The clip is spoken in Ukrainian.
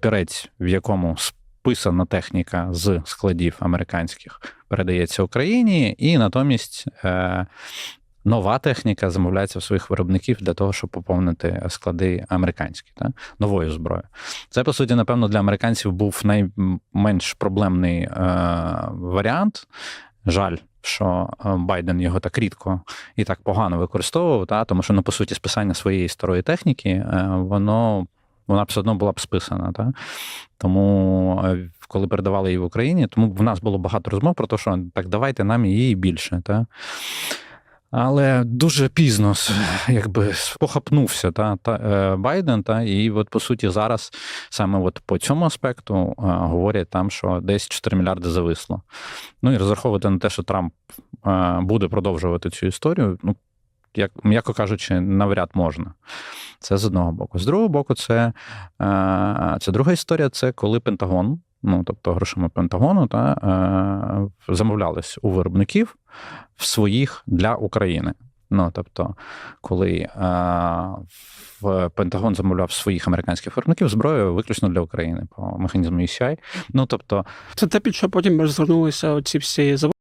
папірець, в якому списана техніка з складів американських, передається Україні, і натомість. Е, Нова техніка замовляється в своїх виробників для того, щоб поповнити склади американські та новою зброєю. Це по суті, напевно, для американців був найменш проблемний е, варіант. Жаль, що е, Байден його так рідко і так погано використовував, та тому що ну, по суті списання своєї старої техніки, е, воно вона б все одно була б списана. Та? Тому, е, коли передавали її в Україні, тому в нас було багато розмов про те, що так давайте нам її більше. Та? Але дуже пізно якби похапнувся та, та е, Байден, та і от по суті зараз саме от по цьому аспекту е, говорять там, що десь 4 мільярди зависло. Ну і розраховувати на те, що Трамп е, буде продовжувати цю історію. Ну як м'яко кажучи, навряд можна. Це з одного боку. З другого боку, це, е, це друга історія. Це коли Пентагон, ну тобто грошима Пентагону, та е, замовлялись у виробників в своїх для України. Ну тобто, коли е, в Пентагон замовляв своїх американських виробників зброю виключно для України по механізму ECI. Ну тобто, Це те, під що потім розгорнулися оці всі